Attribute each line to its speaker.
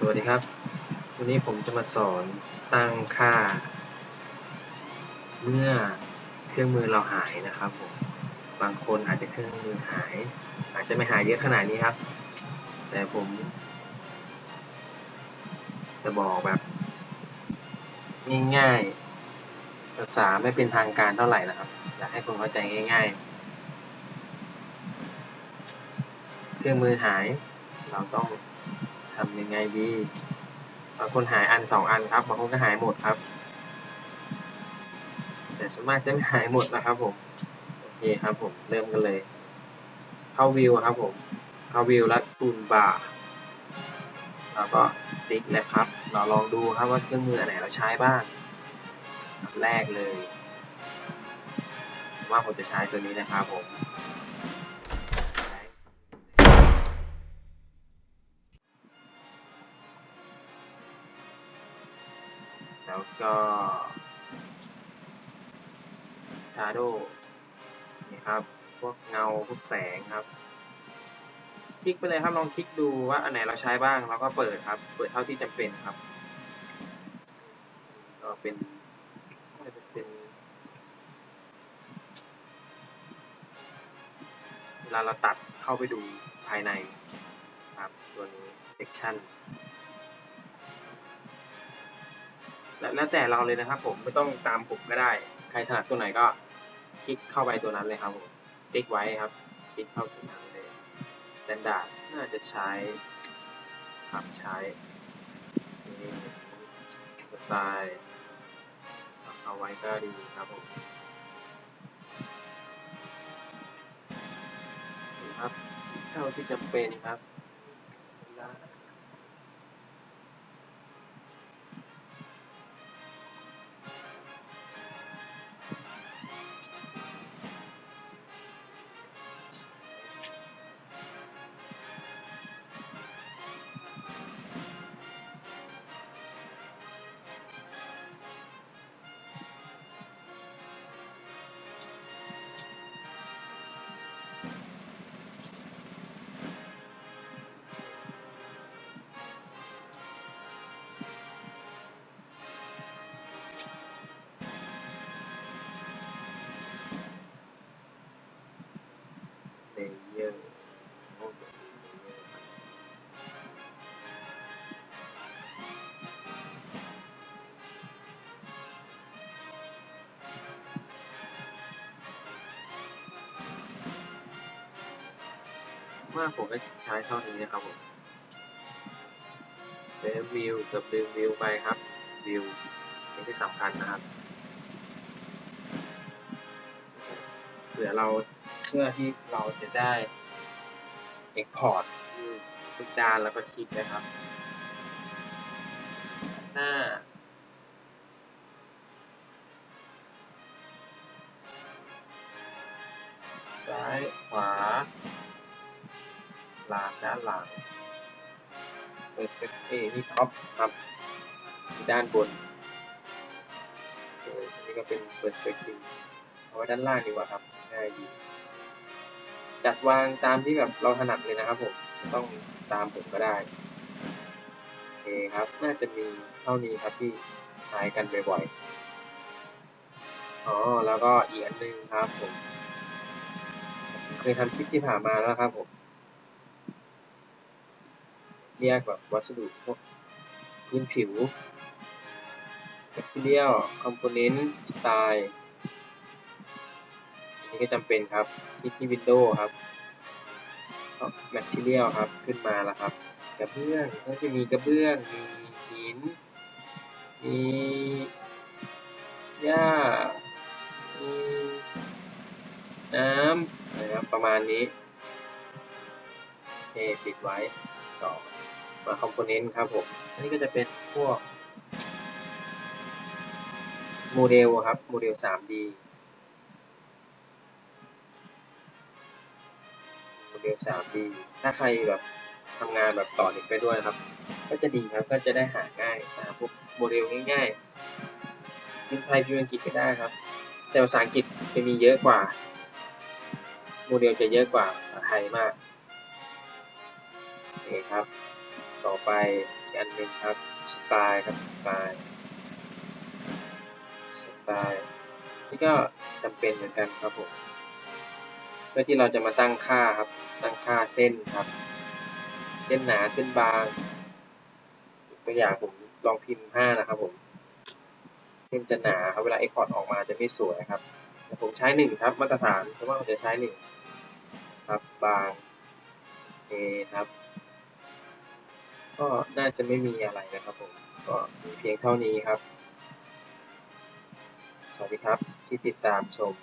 Speaker 1: สวัสดีครับ วันนี้ผมจะมาสอนตั้งค่า เมื่อเครื่องมือเราหายนะครับผมบางคนอาจจะเครื่องมือหาย อาจจะไม่หายเยอะขนาดนี้ครับ แต่ผม จะบอกแบบง่ายๆภาษาไม่เป็นทางการเท่าไหร่นะครับอยากให้คนเข้าใจง่าย ๆ เครื่องมือหาย เราต้อง ทำยังไงดีบางคนหายอันสองอันครับบางคนก็หายหมดครับ แต่ส่วนมากจะไม่หายหมดนะครับผมโอเคครับผมเริ่มกันเลย เข้าวิวครับผมเข้าวิวแล้วตูนบาร์แล้วก็ติ๊กนะครับ เราลองดูครับว่าเครื่องมืออันไหนเราใช้บ้างแรกเลย ว่าผมจะใช้ตัวนี้นะครับผม แล้วก็ชาโดนี่ครับ พวกเงา พวกแสงครับ คลิกไปเลยครับ ลองคลิกดูว่าอันไหนเราใช้บ้าง แล้วก็เปิดครับ เปิดเท่าที่จำเป็นครับ ก็เป็นเป็นเวลาเราตัดเข้าไปดูภายในครับตัวนี้ section แล้วแล้วแต่เราเลยนะครับผมไม่ต้องตามผมก็ได้ ใครถนัดตัวไหนก็ คลิกเข้าไปตัวนั้นเลยครับผมติ๊กไว้ครับคลิกเข้าตัวนั้นเลย standard น่าจะใช้ครับใช้สไตล์เอาไว้ก็ดีครับผมนะครับเท่าที่จำเป็นครับ เยอร์ว่าผมก็ใช้เท่านี้นะครับผมเซฟวิวกับดึงวิวไปครับวิวนี่ที่สำคัญนะครับเผื่อเรา เพื่อที่เราจะได้ Export ทุกด้านแล้วก็คลิกนะครับ หน้าซ้ายขวา หลังด้านหลังเปิดเป็นเอที่ท็อปครับด้านบนเออนนี้ก็เป็น perspective เอาไว้ด้านล่างดีกว่าครับ ง่ายดี จัดวางตามที่แบบเราถนัดเลยนะครับผมต้องตามผมก็ได้โอเคครับ น่าจะมีเท่านี้ครับที่ใช้กันบ่อยๆอ๋อแล้วก็อีกอันหนึงครับผมเคยทำคลิปที่ผ่านมาแล้วครับผมเรียกแบบวัสดุพวกพื้นผิว material component style อั นี้ก็จำเป็นครับคลิกที่ Windows ครับก็ Material ครับขึ้นมาแล้วครับกระเบื้องก็จะมีกระเบื้องมีหิน มีหญ้ามีน้ำนะครับประมาณนี้โอเคปิดไว้ต่อมาคอมโพเนนต์ครับผมอันนี้ก็จะเป็นพวกโมเดลครับโมเดล 3D โมเดล 3D ถ้าใครแบบทำงานแบบต่อเน็ตไปด้วยนะครับ ก็จะดีครับก็จะได้หาง่ายหาพวกโมเดลง่ายๆพิมพ์ไทยพิมพ์อังกฤษก็ได้ครับ แต่ภาษาอังกฤษจะมีเยอะกว่า โมเดลจะเยอะกว่าภาษาไทยมากโอเคครับ ต่อไปอันหนึ่งครับสไตล์ครับสไตล์สไตล์นี่ก็จำเป็นเหมือนกันครับผม พื่อที่เราจะมาตั้งค่าครับ ตั้งค่าเส้นครับ เส้นหนาเส้นบางตัวอย่างผมลองพิมพ์ห้านะครับผมเส้นจะหนาครับเวลาเอ็กพอร์ตออกมาจะไม่สวยครับผมใช้หนึ่งครับ มาตรฐานเพราะว่าผมจะใช้หนึ่งครับบางเอครับ ก็น่าจะไม่มีอะไรนะครับผมก็มีเพียงเท่านี้ครับ สวัสดีครับที่ติดตามชม